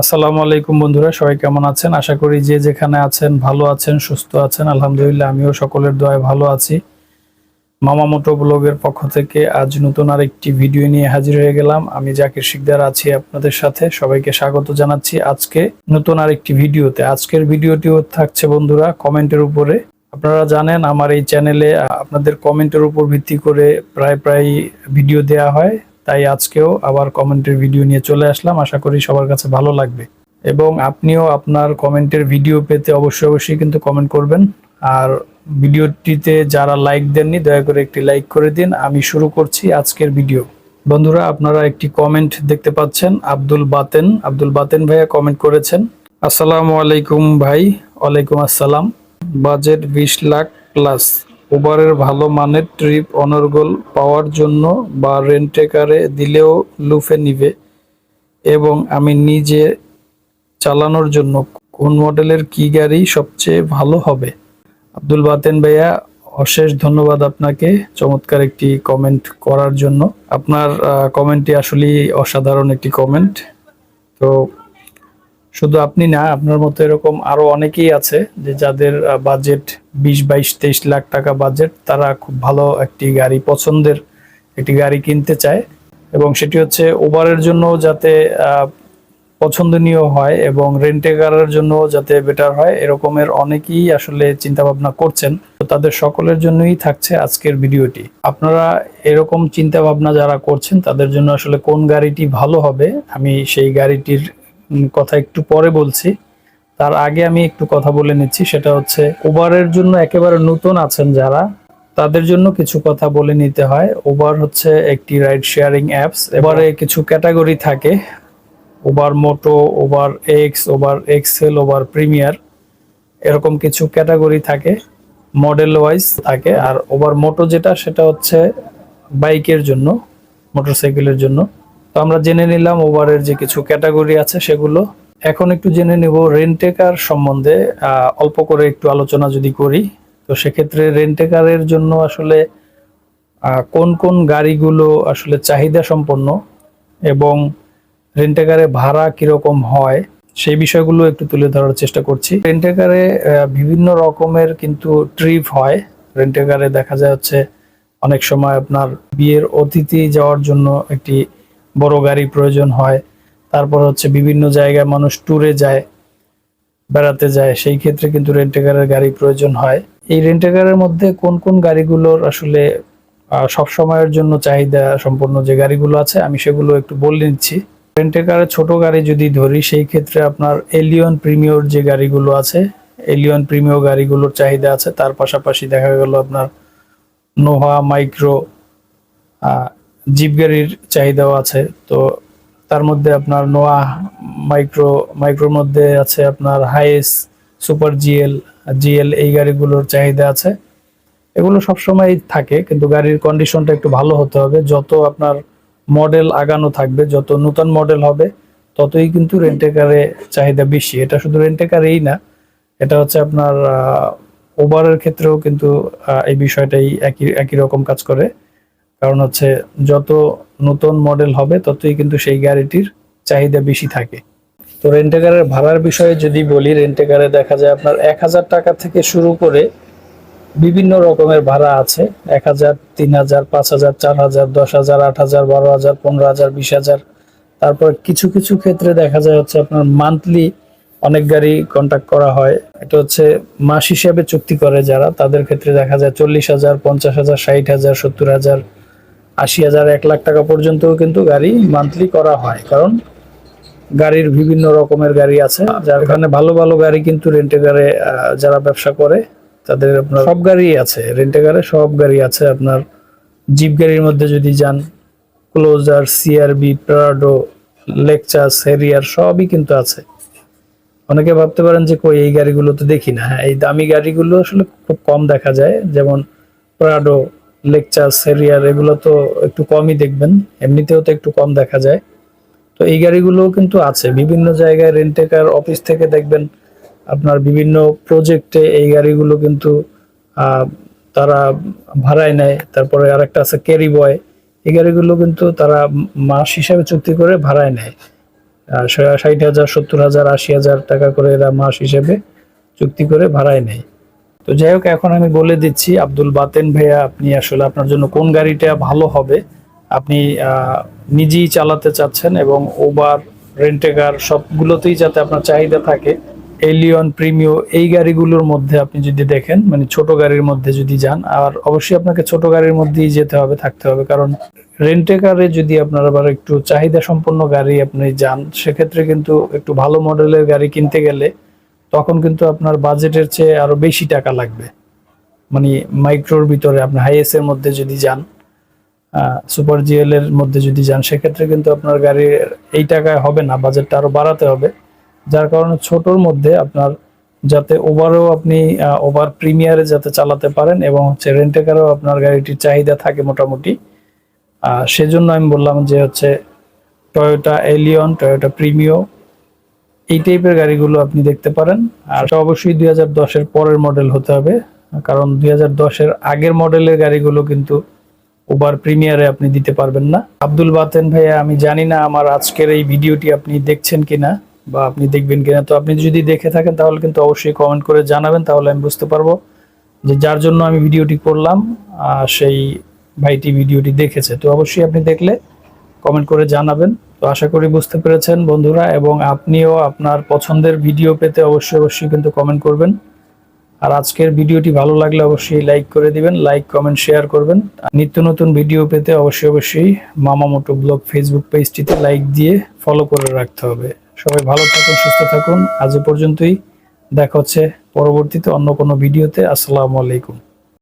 আসসালামু আলাইকুম বন্ধুরা, সবাই কেমন আছেন? আশা করি যে যেখানে আছেন, ভালো আছেন, সুস্থ আছেন। আলহামদুলিল্লাহ, আমিও সকলের দোয়ায় ভালো আছি। মামা মোটো ব্লগের পক্ষ থেকে আজ নতুন আরেকটি ভিডিও নিয়ে হাজির হয়ে গেলাম। আমি জাকির শিকদার আছি আপনাদের সাথে। সবাইকে স্বাগত জানাচ্ছি আজকে নতুন আরেকটি ভিডিওতে। আজকের ভিডিওটিও থাকছে বন্ধুরা, কমেন্টের উপরে। আপনারা জানেন, আমার এই চ্যানেলে আপনাদের কমেন্টের উপর ভিত্তি করে প্রায় প্রায় ভিডিও দেয়া হয়। তাই আজকেও আবার কমেন্টের ভিডিও নিয়ে চলে আসলাম। আশা করি সবার কাছে ভালো লাগবে। এবং আপনিও আপনার কমেন্টের ভিডিও পেতে অবশ্যই অবশ্যই কিন্তু কমেন্ট করবেন। আর ভিডিওটিতে যারা লাইক দেননি, দয়া করে একটি লাইক করে দিন। আমি শুরু করছি আজকের ভিডিও বন্ধুরা, আপনারা একটি কমেন্ট দেখতে পাচ্ছেন, আব্দুল বাতেন। আব্দুল বাতেন ভাইয়া কমেন্ট করেছেন, আসসালামু আলাইকুম ভাই, ওয়ালাইকুম আসসালাম। বাজেট বিশ লাখ প্লাস উবারের ভালো মানের ট্রিপ অনর্গল পাওয়ার জন্য বা রেন্টেকারে দিলেও লুফে নিবে এবং আমি নিজে চালানোর জন্য কোন মডেলের কি গাড়ি সবচেয়ে ভালো হবে? আব্দুল বাতেন ভাইয়া, অশেষ ধন্যবাদ আপনাকে চমৎকার একটি কমেন্ট করার জন্য। আপনার কমেন্টটি আসলেই অসাধারণ একটি কমেন্ট তো শুধু আপনি না, আপনার মতো এরকম আরও অনেকেই আছে যে যাদের বাজেট বিশ, বাইশ, তেইশ লাখ টাকা বাজেট তারা খুব ভালো একটি গাড়ি, পছন্দের একটি গাড়ি কিনতে চায়। এবং সেটি হচ্ছে ওভারের জন্য যাতে পছন্দনীয় হয় এবং রেন্টে কারের জন্য যাতে বেটার হয়, এরকমের অনেকেই আসলে চিন্তা ভাবনা করছেন। তো তাদের সকলের জন্যই থাকছে আজকের ভিডিওটি। আপনারা এরকম চিন্তা ভাবনা যারা করছেন, তাদের জন্য আসলে কোন গাড়িটি ভালো হবে, আমি সেই গাড়িটির কথা একটু পরে বলছি। তার আগে আমি একটু কথা বলে নিচ্ছি, সেটা হচ্ছে উবারের জন্য একেবারে নতুন আছেন যারা, তাদের জন্য কিছু কথা বলে নিতে হয়। উবার হচ্ছে একটি রাইড শেয়ারিং অ্যাপস এবারে কিছু ক্যাটাগরি থাকে। Uber moto Uber X Uber XL Uber premier এরকম কিছু ক্যাটাগরি থাকে মডেল ওয়াইজ থাকে। আর ওভার মোটো যেটা, সেটা হচ্ছে বাইকের জন্য মোটরসাইকেলের জন্য। তো আমরা জেনে নিলাম ওভারের যে কিছু ক্যাটাগরি আছে সেগুলো। এখন একটু জেনে নিব রেন্টেকার সম্বন্ধে অল্প করে একটু আলোচনা যদি করি, তো সেক্ষেত্রে রেন্টেকারের জন্য আসলে কোন কোন গাড়িগুলো আসলে চাহিদা সম্পন্ন এবং রেন্টেকারে ভাড়া কীরকম হয়, সেই বিষয়গুলো একটু তুলে ধরার চেষ্টা করছি। রেন্টেকারে বিভিন্ন রকমের কিন্তু ট্রিপ হয়। রেন্টেকারে দেখা যায় হচ্ছে অনেক সময় আপনার বিয়ের অতিথি যাওয়ার জন্য একটি বড় গাড়ি প্রয়োজন হয়। তারপর হচ্ছে বিভিন্ন জায়গায় মানুষ ট্যুরে যায়, বেড়াতে যায়, সেই ক্ষেত্রে কিন্তু রেন্টেকারের গাড়ি প্রয়োজন হয়। এই রেন্টেকারের মধ্যে কোন কোন গাড়িগুলোর আসলে সব সময়ের জন্য চাহিদা সম্পন্ন যে গাড়িগুলো আছে, আমি সেগুলো একটু বলে নিচ্ছি। রেন্টেকারের ছোট গাড়ি যদি ধরি, সেই ক্ষেত্রে আপনার এলিয়ন প্রিমিয়র যে গাড়িগুলো আছে এলিয়ন প্রিমিয়র গাড়িগুলোর চাহিদা আছে। তার পাশাপাশি দেখা গেল আপনার নোহা মাইক্রো জিপ গাড়ির চাহিদাও আছে। তো তার মধ্যে আপনার নোয়া, মাইক্রো, মাইক্রোর মধ্যে আছে আপনার হাইস সুপার জিএল জিএল এই গাড়িগুলোর চাহিদা আছে। এগুলো সবসময় থাকে, কিন্তু গাড়ির কন্ডিশনটা একটু ভালো হতে হবে। যত আপনার মডেল আগানো থাকবে, যত নতুন মডেল হবে, ততই কিন্তু রেন্টেকারে চাহিদা বেশি। এটা শুধু রেন্টেকারেই না, এটা হচ্ছে আপনার ওভারের ক্ষেত্রেও কিন্তু এই বিষয়টাই একই একই রকম কাজ করে। কারণ হচ্ছে যত নতুন মডেল হবে, ততই কিন্তু সেই গাড়িটির চাহিদা বেশি থাকে। তো রেন্টেকারের ভাড়ার বিষয়ে যদি বলি রেন্টেকারে দেখা যায় আপনার এক হাজার টাকা থেকে শুরু করে বিভিন্ন রকমের ভাড়া আছে। এক হাজার, তিন হাজার, পাঁচ হাজার, চার হাজার, দশ হাজার, আট হাজার, বারো হাজার, পনেরো হাজার, বিশ হাজার। তারপর কিছু কিছু ক্ষেত্রে দেখা যায় হচ্ছে আপনার মান্থলি অনেক গাড়ি কন্ট্যাক্ট করা হয়। এটা হচ্ছে মাস হিসাবে চুক্তি করে যারা। তাদের ক্ষেত্রে দেখা যায় চল্লিশ হাজার, পঞ্চাশ হাজার, ষাট হাজার, সত্তর হাজার আশি হাজার এক লাখ টাকা পর্যন্তও কিন্তু গাড়ি মান্থলি করা হয়। কারণ গাড়ির বিভিন্ন রকমের গাড়ি আছে, যার কারণে ভালো ভালো গাড়ি কিন্তু রেন্টে গাড়ি যারা ব্যবসা করে, তাদের আপনার সব গাড়ি আছে। রেন্টে গাড়ি সব গাড়ি আছে। আপনার জিপ গাড়ির মধ্যে যদি যান ক্লোজার সিআরবি প্রাডো লেকচাস হেরিয়ার সবই কিন্তু আছে। অনেকে ভাবতে পারেন যে, কই, এই গাড়িগুলো তো দেখি না। হ্যাঁ এই দামি গাড়িগুলো আসলে খুব কম দেখা যায়। যেমন প্রাডো লেকচাস সেরিয়ার এগুলো তো একটু কমই দেখবেন। এমনিতেও তো একটু কম দেখা যায়। তো এই গাড়িগুলোও কিন্তু আছে। বিভিন্ন জায়গায় রেন্টেকার অফিস থেকে দেখবেন আপনার বিভিন্ন প্রজেক্টে এই গাড়িগুলো কিন্তু তারা ভাড়ায় নেয়। তারপরে আরেকটা আছে ক্যারি বয় এই গাড়িগুলো কিন্তু তারা মাস হিসাবে চুক্তি করে ভাড়ায় নেয়। ষাট হাজার, সত্তর হাজার, আশি হাজার টাকা করে এরা মাস হিসেবে চুক্তি করে ভাড়ায় নেয়। তো যাই হোক, এখন আমি বলে দিচ্ছি, আব্দুল বাতেন ভাইয়া, আপনি আসলে আপনার জন্য কোন গাড়িটা ভালো হবে? আপনি নিজেই চালাতে চাচ্ছেন এবং ওবার রেন্টেকার সবগুলোতেই যাতে আপনার চাহিদা থাকে এলিয়ন প্রিমিও এই গাড়িগুলোর মধ্যে আপনি যদি দেখেন মানে ছোট গাড়ির মধ্যে যদি যান, আর অবশ্যই আপনাকে ছোট গাড়ির মধ্যেই যেতে হবে, থাকতে হবে, কারণ রেন্টেকারে যদি আপনার আবার একটু চাহিদা সম্পন্ন গাড়ি আপনি যান, সেক্ষেত্রে কিন্তু একটু ভালো মডেলের গাড়ি কিনতে গেলে তখন কিন্তু আপনার বাজেটের চেয়ে আরও বেশি টাকা লাগবে। মানে মাইক্রোর ভিতরে আপনি হাইএস এর মধ্যে যদি যান সুপার জিএল এর মধ্যে যদি যান, সেক্ষেত্রে কিন্তু আপনার গাড়ির এই টাকায় হবে না, বাজেটটা আরও বাড়াতে হবে। যার কারণে ছোটর মধ্যে আপনার যাতে ওভারও আপনি ওভার প্রিমিয়ারে যাতে চালাতে পারেন এবং হচ্ছে রেন্টেকারও আপনার গাড়িটির চাহিদা থাকে মোটামুটি। সেজন্য আমি বললাম যে হচ্ছে টয়োটা এলিয়ন টয়োটা প্রিমিও এই টাইপের গাড়িগুলো আপনি দেখতে পারেন। আর অবশ্যই দুই দশের পরের মডেল হতে হবে, কারণ দুই দশের আগের মডেলের গাড়িগুলো কিন্তু ওভার প্রিমিয়ারে আপনি দিতে পারবেন না। আব্দুল বাতেন ভাইয়া, আমি জানি না আমার আজকের এই ভিডিওটি আপনি দেখছেন কিনা বা আপনি দেখবেন কিনা। তো আপনি যদি দেখে থাকেন, তাহলে কিন্তু অবশ্যই কমেন্ট করে জানাবেন, তাহলে আমি বুঝতে পারব যে যার জন্য আমি ভিডিওটি করলাম সেই ভাইটি ভিডিওটি দেখেছে। তো অবশ্যই আপনি দেখলে কমেন্ট করে জানাবেন। তো আশা করি বুঝতে পেরেছেন বন্ধুরা, এবং আপনিও আপনার পছন্দের ভিডিও পেতে অবশ্যই অবশ্যই কিন্তু কমেন্ট করবেন। আর আজকের ভিডিওটি ভালো লাগলে অবশ্যই লাইক করে দিবেন, লাইক, কমেন্ট, শেয়ার করবেন। নিত্য নতুন ভিডিও পেতে অবশ্যই অবশ্যই মামা মোটো ব্লগ ফেসবুক পেজটিতে লাইক দিয়ে ফলো করে রাখতে হবে। সবাই ভালো থাকুন, সুস্থ থাকুন। আজ পর্যন্তই। দেখা হচ্ছে পরবর্তীতে অন্য কোনো ভিডিওতে। আসসালামু আলাইকুম।